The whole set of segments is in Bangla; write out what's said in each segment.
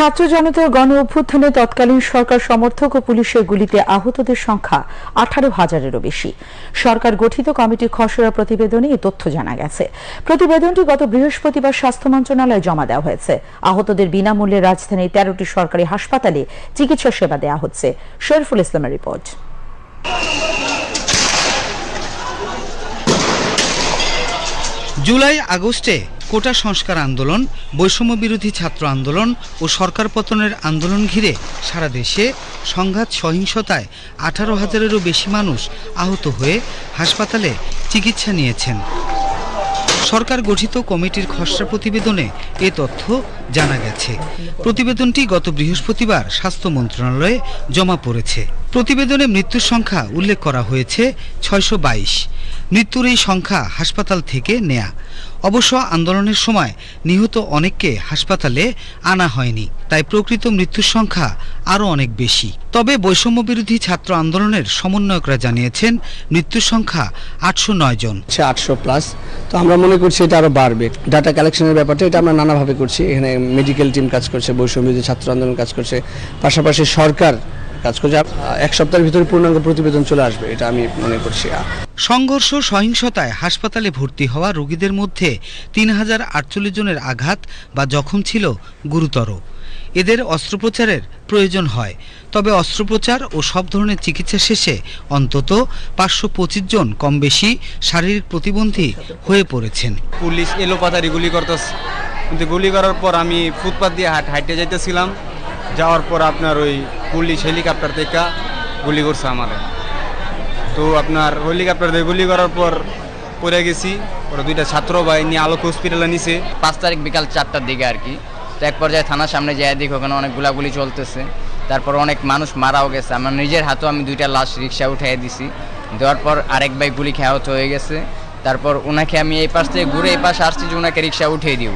ছাত্র জনতার গণ অভ্যুত্থানে তৎকালীন সরকার সমর্থক ও পুলিশের গুলিতে আহতদের সংখ্যা আঠারো হাজারেরও বেশি। সরকার গঠিত কমিটির খসড়া প্রতিবেদনে এই তথ্য জানা গেছে। প্রতিবেদনটি গত বৃহস্পতিবার স্বাস্থ্য মন্ত্রণালয়ে জমা দেওয়া হয়েছে। আহতদের বিনামূল্যে রাজধানীর তেরোটি সরকারি হাসপাতালে চিকিৎসা সেবা দেওয়া হচ্ছে। শরীফুল ইসলামের রিপোর্ট। জুলাই আগস্টে কোটা সংস্কার আন্দোলন, বৈষম্য বিরোধী ছাত্র আন্দোলন ও সরকার পতনের আন্দোলন ঘিরে সারা দেশে সংঘাত সহিংসতায় আঠারো হাজারেরও বেশি মানুষ আহত হয়ে হাসপাতালে চিকিৎসা নিয়েছেন। সরকার গঠিত কমিটির খসড়া প্রতিবেদনে এ তথ্য জানা গেছে। প্রতিবেদনটি গত বৃহস্পতিবার স্বাস্থ্য মন্ত্রণালয়ে জমা পড়েছে। প্রতিবেদনে মৃত্যুর সংখ্যা উল্লেখ করা হয়েছে ছয়শো বাইশ। মৃত্যুর এই সংখ্যা হাসপাতাল থেকে নেয়া। অবশ্য আন্দোলনের সময় নিহত অনেককে হাসপাতালে আনা হয়নি, তাই প্রকৃত মৃত্যুর সংখ্যা আরও অনেক বেশি। তবে বৈষম্য বিরোধী ছাত্র আন্দোলনের সমন্বয়করা জানিয়েছেন, মৃত্যুর সংখ্যা আটশো নয় জন। আটশো প্লাস। তো আমরা মনে করছি এটা আরও বাড়বে। ডাটা কালেকশনের ব্যাপারটা এটা আমরা নানাভাবে করছি। এখানে মেডিকেল টিম কাজ করছে বৈষম্য ছাত্র আন্দোলন কাজ করছে। পাশাপাশি সরকার কাজ করছে। এক সপ্তাহের ভিতরে পূর্ণাঙ্গ প্রতিবেদন চলে আসবে এটা আমি মনে করছি। সংঘর্ষ সহিংসতায় হাসপাতালে ভর্তি হওয়া রোগীদের মধ্যে তিন হাজার আটচল্লিশ জনের আঘাত বা জখম ছিল গুরুতর। এদের অস্ত্রোপচারের প্রয়োজন হয়। তবে অস্ত্রোপচার ও সব ধরনের চিকিৎসা শেষে অন্তত পাঁচশো পঁচিশ জন কম বেশি শারীরিক প্রতিবন্ধী হয়ে পড়েছেন। পুলিশ এলো পাতারি গুলি করতেছে। কিন্তু গুলি করার পর আমি ফুটপাত দিয়ে হাট হাইটে যাইতেছিলাম। যাওয়ার পর আপনার ওই পুলিশ হেলিকপ্টার থেকে গুলি করছে আমারে। তো আপনার হেলিকপ্টার দিয়ে গুলি করার পর পড়ে গেছি। পরে দুইটা ছাত্র ভাই নিয়ে আলোক হসপিটালে নিছে। পাঁচ তারিখ বিকাল চারটার দিকে আর কি। তো এক পর্যায়ে থানার সামনে যাই দেখি ওখানে অনেক গুলাগুলি চলতেছে। তারপর অনেক মানুষ মারাও গেছে। আমার নিজের হাতেও আমি দুইটা লাশ রিক্সা উঠিয়ে দিছি। দেওয়ার পর আরেক ভাই গুলি খাওয়া হয়ে গেছে। তারপর ওনাকে আমি এই পাশ থেকে ঘুরে এই পাশে আসছি যে ওনাকে রিক্সা উঠিয়ে দিব।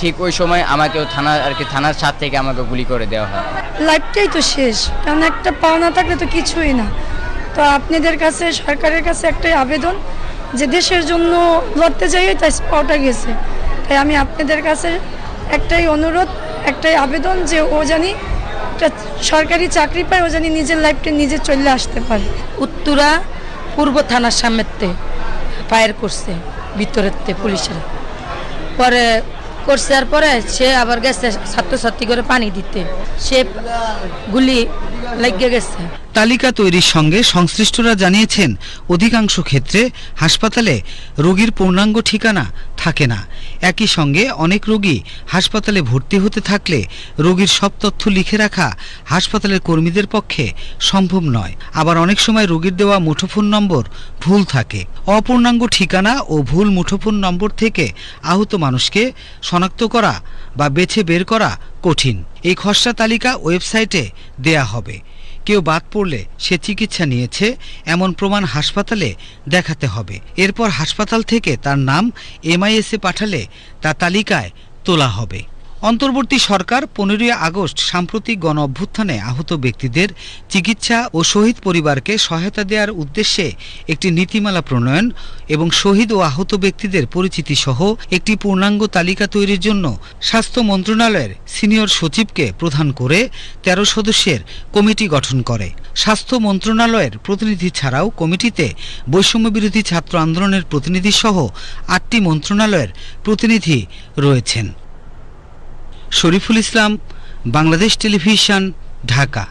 ঠিক ওই সময় আমাকেও থানা আর কি থানার ছাদ থেকে আমাকে গুলি করে দেওয়া হয়। লাইফটাই তো শেষ। কারণ একটা পাওনা থাকলে তো কিছুই না। তো আপনাদের কাছে, সরকারের কাছে একটাই আবেদন যে দেশের জন্য লড়তে যাই, তাই পাওয়াটা গেছে। তাই আমি আপনাদের কাছে একটাই অনুরোধ, একটাই আবেদন যে ও জানি একটা সরকারি চাকরি পায়, ও জানি নিজের লাইফটা নিজে চলে আসতে পারে। উত্তরা পূর্ব থানার সামনেতে ফায়ার করছে, ভিতরেতে পুলিশের। পরে করছে পরে সে আবার গেছে ছাত্রছাত্রী করে পানি দিতে। সে গুলি লাগিয়ে গেছে। তালিকা তৈরির সঙ্গে সংশ্লিষ্টরা জানিয়েছেন, অধিকাংশ ক্ষেত্রে হাসপাতালে রোগীর পূর্ণাঙ্গ ঠিকানা থাকে না। একই সঙ্গে অনেক রোগী হাসপাতালে ভর্তি হতে থাকলে রোগীর সব তথ্য লিখে রাখা হাসপাতালের কর্মীদের পক্ষে সম্ভব নয়। আবার অনেক সময় রোগীর দেওয়া মুঠোফোন নম্বর ভুল থাকে। অপূর্ণাঙ্গ ঠিকানা ও ভুল মুঠোফোন নম্বর থেকে আহত মানুষকে শনাক্ত করা বা বেছে বের করা কঠিন। এই খসড়া তালিকা ওয়েবসাইটে দেয়া হবে। কেউ বাদ পড়লে সে চিকিৎসা নিয়েছে, এমন প্রমাণ হাসপাতালে দেখাতে হবে। এরপর হাসপাতাল থেকে তার নাম এমআইএসে পাঠালে তা তালিকায় তোলা হবে। অন্তর্বর্তী সরকার পনেরোই আগস্ট সাম্প্রতিক গণ অভ্যুত্থানে আহত ব্যক্তিদের চিকিৎসা ও শহীদ পরিবারকে সহায়তা দেওয়ার উদ্দেশ্যে একটি নীতিমালা প্রণয়ন এবং শহীদ ও আহত ব্যক্তিদের পরিচিতি সহ একটি পূর্ণাঙ্গ তালিকা তৈরির জন্য স্বাস্থ্য মন্ত্রণালয়ের সিনিয়র সচিবকে প্রধান করে তেরো সদস্যের কমিটি গঠন করে। স্বাস্থ্য মন্ত্রণালয়ের প্রতিনিধি ছাড়াও কমিটিতে বৈষম্য বিরোধী ছাত্র আন্দোলনের প্রতিনিধি সহ আটটি মন্ত্রণালয়ের প্রতিনিধি রয়েছেন। শরীফুল ইসলাম বাংলাদেশ টেলিভিশন ঢাকা।